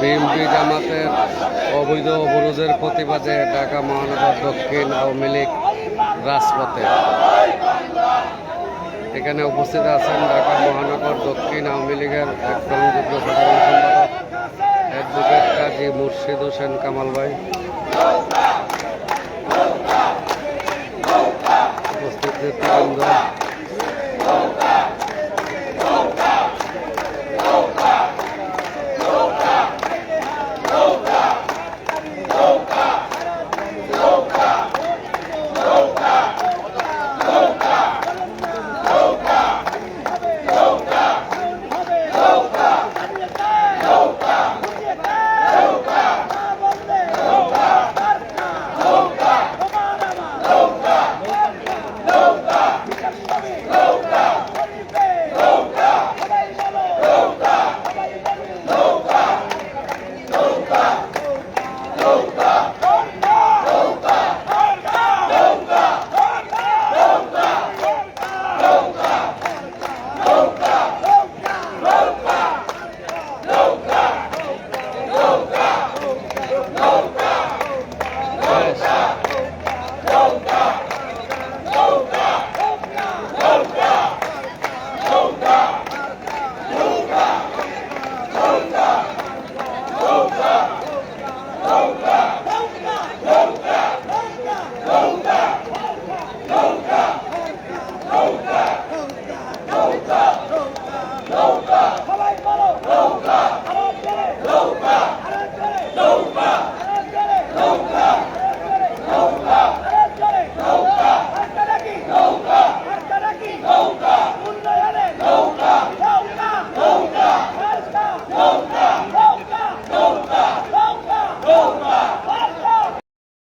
BNP জামাতের অবৈধ অবরোধের প্রতিবাদে ঢাকা মহানগর দক্ষিণ আওয়ামী লীগ রাজপথে। এখানে উপস্থিত আছেন ঢাকা মহানগর দক্ষিণ আওয়ামী লীগের এক গ্রহণযোগ্য সাধারণ সম্পাদক, অ্যাডভোকেট কাজী মুর্শিদ হোসেন কামাল ভাই। উপস্থিত নেতৃবৃন্দ মুক্তা